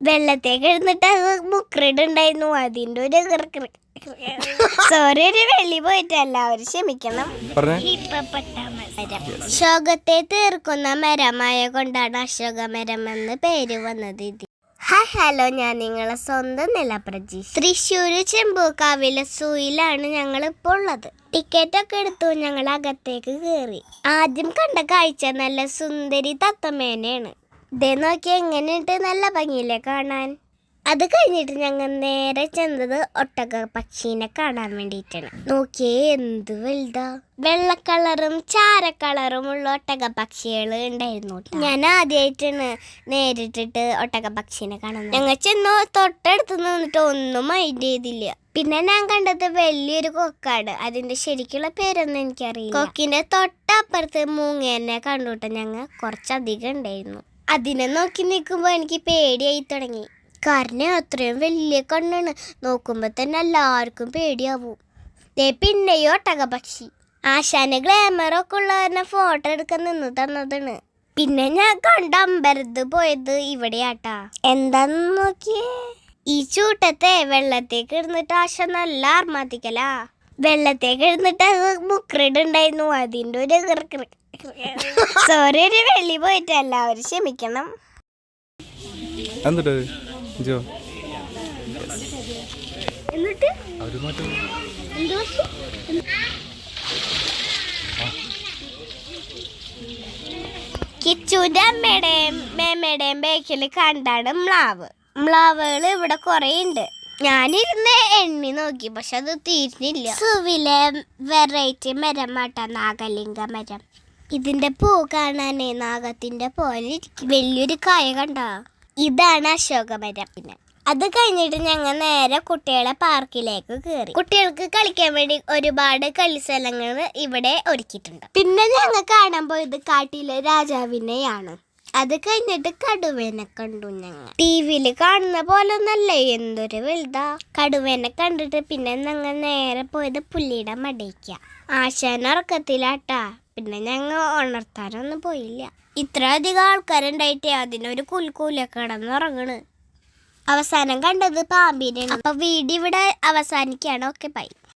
വെള്ളത്തേക്ക് എഴുന്നിട്ട് അത് മുക്രിടുണ്ടായിരുന്നു. അതിന്റെ ഒരു സോറി ഒരു വെള്ളി പോയിട്ട് എല്ലാവരും ക്ഷമിക്കണം. ശോകത്തെ തീർക്കുന്ന മരമായ കൊണ്ടാണ് അശോക മരം എന്ന് പേര് വന്നത് ഇത്. ഹായ് ഹലോ ഞാൻ നിങ്ങളെ സ്വന്തം നിലപ്രജി തൃശ്ശൂര് ചെമ്പൂക്കാവിലെ സൂയിലാണ് ഞങ്ങൾ ഇപ്പോൾ ഉള്ളത്. ടിക്കറ്റ് ഒക്കെ എടുത്തു ഞങ്ങൾ അകത്തേക്ക് കയറി ആദ്യം കണ്ട കാഴ്ച നല്ല സുന്ദരി തത്തമ്മേനെയാണ് ഇതേ നോക്കി എങ്ങനെയുണ്ട്? നല്ല ഭംഗിയില്ലേ കാണാൻ? അത് കഴിഞ്ഞിട്ട് ഞങ്ങൾ നേരെ ചെന്നത് ഒട്ടക പക്ഷീനെ കാണാൻ വേണ്ടിയിട്ടാണ്. നോക്കിയേ എന്ത് വലുതാ. വെള്ള കളറും ചാര കളറും ഉള്ള ഒട്ടക പക്ഷികൾ ഉണ്ടായിരുന്നു. ഞാൻ ആദ്യമായിട്ടാണ് നേരിട്ടിട്ട് ഒട്ടക പക്ഷീനെ കാണുന്നത്. ഞങ്ങൾ ചെന്ന് തൊട്ടടുത്ത് നിന്നിട്ട് ഒന്നും മൈൻഡ് ചെയ്തില്ല. പിന്നെ ഞാൻ കണ്ടത് വലിയൊരു കൊക്കാട് അതിന്റെ ശരിക്കുള്ള പേരൊന്നും എനിക്കറിയില്ല. കൊക്കിന്റെ തൊട്ടപ്പുറത്ത് മൂങ്ങേനെ കണ്ടുട്ടോ ഞങ്ങൾ. കുറച്ചധികം ഉണ്ടായിരുന്നു. അതിനെ നോക്കി നിൽക്കുമ്പോൾ എനിക്ക് പേടിയായി തുടങ്ങി. കാരണം അത്രയും വലിയ കണ്ണാണ്. നോക്കുമ്പോൾ തന്നെ എല്ലാവർക്കും പേടിയാവും. ദേ പിന്നെയോ ഒട്ടകപക്ഷി ആശാന് ഗ്ലാമറൊക്കെ ഉള്ളവരെ ഫോട്ടോ എടുക്കാൻ നിന്ന് തന്നതാണ്. പിന്നെ ഞാൻ കണ്ട അമ്പരത്ത് പോയത് ഇവിടെയാട്ടാ. എന്താന്ന് നോക്കിയേ? ഈ ചൂട്ടത്തെ വെള്ളത്തേക്ക് ഇരുന്നിട്ട് ആശ നല്ല ആർമാത്തിക്കലാ വെള്ളത്തേക്ക് എഴുന്നിട്ട് അത് ഉണ്ടായിരുന്നു അതിന്റെ ഒരു സോറി ഒരു വെള്ളി പോയിട്ട് എല്ലാവരും ക്ഷമിക്കണം. എന്നിട്ട് ജോ. എന്നിട്ട്? കിച്ചുവിന്റെ അമ്മയുടെയും മേമ്മയുടെയും ബേക്കിൽ കണ്ടാണ് മ്ലാവ്. മ്ലാവുകൾ ഇവിടെ കുറേ ഉണ്ട് ഞാനിരുന്ന് എണ്ണി നോക്കി പക്ഷെ അത് തീരുന്നില്ല. സുവിലെ വെറൈറ്റി മരം മരമാട്ട നാഗലിംഗ മരം. ഇതിന്റെ പൂ കാണാനേ നാഗത്തിന്റെ പോലെ. വലിയൊരു കായ കണ്ട? ഇതാണ് അശോകമരം പിന്നെ അത് കഴിഞ്ഞിട്ട് ഞങ്ങൾ നേരെ കുട്ടികളെ പാർക്കിലേക്ക് കയറി കുട്ടികൾക്ക് കളിക്കാൻ വേണ്ടി ഒരുപാട് കളിസ്ഥലങ്ങൾ ഇവിടെ ഒരുക്കിയിട്ടുണ്ട്. പിന്നെ ഞങ്ങൾ കാണാൻ പോയത് കാട്ടിലെ രാജാവിനെയാണ്. അത് കഴിഞ്ഞിട്ട് കടുവേനെ കണ്ടു ഞങ്ങൾ. ടി വിയിൽ കാണുന്ന പോലെ ഒന്നല്ലേ എന്തൊരു വലുതാ. കടുവേനെ കണ്ടിട്ട് പിന്നെ ഞങ്ങൾ നേരെ പോയത് പുള്ളിയുടെ മടയ്ക്ക ആശാൻ ഉറക്കത്തിലാട്ടാ. പിന്നെ ഞങ്ങൾ ഉണർത്താനൊന്നും പോയില്ല. ഇത്ര അധികം ആൾക്കാരുണ്ടായിട്ടേ അതിനൊരു കുൽക്കൂല കിടന്നുറങ്ങണ്. അവസാനം കണ്ടത് പാമ്പിനെയാണ്. അപ്പൊ വീടിവിടെ അവസാനിക്കാണ്. Okay bye